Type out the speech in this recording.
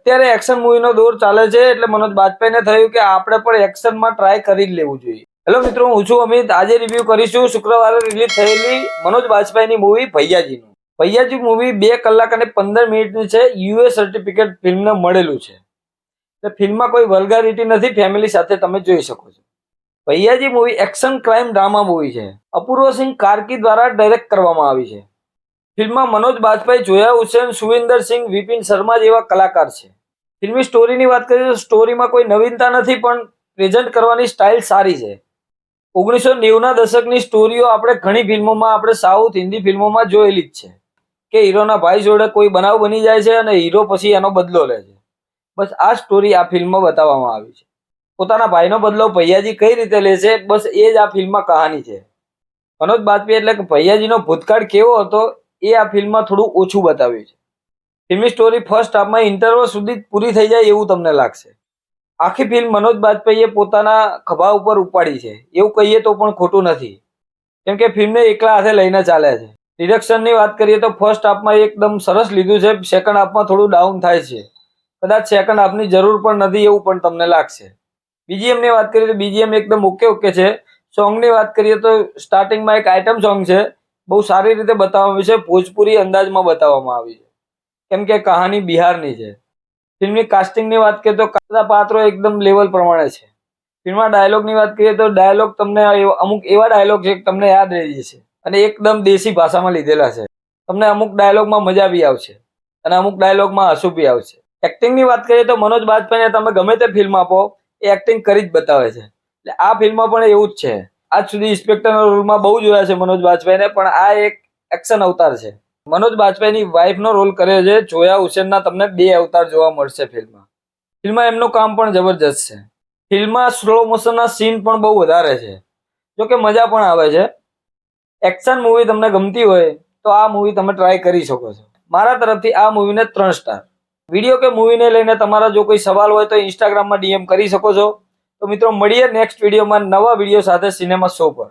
અત્યારે એક્શન મૂવીનો દોર ચાલે છે એટલે મનોજ બાજપેયીને થયું કે આપણે પણ એક્શનમાં ટ્રાય કરી જ લેવું જોઈએ. હેલો મિત્રો, હું છું અમિત. આજે રિવ્યુ કરીશું શુક્રવારે રિલીઝ થયેલી મનોજ બાજપેયીની મૂવી ભૈયાજીનું. ભૈયાજી મૂવી બે કલાક અને પંદર મિનિટની છે. યુએ સર્ટિફિકેટ ફિલ્મને મળેલું છે. એટલે ફિલ્મમાં કોઈ વલ્ગારિટી નથી. ફેમિલી સાથે તમે જોઈ શકો છો. Bhaiyaji movie action crime drama movie છે. અપૂર્વ સિંહ કાર્કી દ્વારા ડાયરેક્ટ કરવામાં આવી છે. ફિલ્મમાં મનોજ બાજપાઈ, જોયા હુસેન સુવિન્દર સિંહ, વિપિન શર્મા જેવા કલાકાર છે. ફિલ્મની સ્ટોરીની વાત કરીએ તો સ્ટોરીમાં કોઈ નવીનતા નથી, પણ પ્રેઝન્ટ કરવાની સ્ટાઇલ સારી છે. ઓગણીસો નેવુંના દશકની સ્ટોરીઓ આપણે ઘણી ફિલ્મોમાં, આપણે સાઉથ હિન્દી ફિલ્મોમાં જોયેલી જ છે. કે હીરોના ભાઈ જોડે કોઈ બનાવ બની જાય છે અને હીરો પછી એનો બદલો લે છે. બસ આ સ્ટોરી આ ફિલ્મમાં બતાવવામાં આવી છે. પોતાના ભાઈનો બદલો ભૈયાજી કઈ રીતે લે છે, બસ એ જ આ ફિલ્મમાં કહાની છે. મનોજ બાજપેયી એટલે કે ભૈયાજીનો ભૂતકાળ કેવો હતો એ આ ફિલ્મમાં થોડું ઓછું બતાવ્યું છે. ફિલ્મની સ્ટોરી ફર્સ્ટ હાફમાં ઇન્ટરવલ સુધી પૂરી થઈ જાય એવું તમને લાગશે. આખી ફિલ્મ મનોજ બાજપેયીએ પોતાના ખભા ઉપર ઉપાડી છે. એવું કહીએ તો પણ ખોટું નથી. કેમ કે ફિલ્મને એકલા હાથે લઈને ચાલે છે. ડિરેક્શનની વાત કરીએ તો ફર્સ્ટ હાફમાં એકદમ સરસ લીધું છે. સેકન્ડ હાફમાં થોડું ડાઉન થાય છે. કદાચ સેકન્ડ હાફની જરૂર પણ નથી એવું પણ તમને લાગશે. બીજીએમની વાત કરીએ તો બીજીએમ એકદમ ઓકે ઓકે છે. સોંગની વાત કરીએ તો સ્ટાર્ટિંગમાં એક આઇટમ સોંગ છે. બહુ સારી રીતે બતાવવામાં આવી છે. ભોજપુરી અંદાજમાં બતાવવામાં આવી છે. કેમ કે કહાની બિહારની છે. ફિલ્મની કાસ્ટિંગની વાત કરીએ તો બધા પાત્રો એકદમ લેવલ પ્રમાણે છે. ફિલ્મમાં ડાયલોગની વાત કરીએ તો ડાયલોગ તમને અમુક એવા ડાયલોગ છે તમને યાદ રહી જશે. અને એકદમ દેશી ભાષામાં લીધેલા છે. તમને અમુક ડાયલોગમાં મજા બી આવશે. અને અમુક ડાયલોગમાં હસુ બી આવશે. એક્ટિંગની વાત કરીએ તો મનોજ બાજપાઈને તમે ગમે તે ફિલ્મ આપો, એ એક્ટિંગ કરી જ બતાવે છે. એટલે આ ફિલ્મમાં પણ એવું જ છે. આજ સુધી ઇન્સ્પેક્ટરના રોલમાં બહુ જોયા છે મનોજ બાજપાઈને, પણ આ એક એક્શન અવતાર છે. મનોજ બાજપાઈની વાઇફનો રોલ કર્યો છે. જોયા હુસેનના તમને બે અવતાર જોવા મળશે ફિલ્મમાં. ફિલ્મમાં એમનું કામ પણ જબરજસ્ત છે. ફિલ્મમાં સ્લો મોશનના સીન પણ બહુ વધારે છે. જોકે મજા પણ આવે છે. એક્શન મૂવી તમને ગમતી હોય, તો આ મૂવી તમે ટ્રાય કરી શકો છો. મારા તરફથી આ મૂવીને ત્રણ સ્ટાર વીડિયો કે મૂવીને લઈને તમારા જો કોઈ સવાલ હોય તો ઇન્સ્ટાગ્રામમાં ડીએમ કરી શકો છો. તો મિત્રો મળીએ નેક્સ્ટ વિડીયોમાં નવા વીડિયો સાથે સિનેમા શો પર.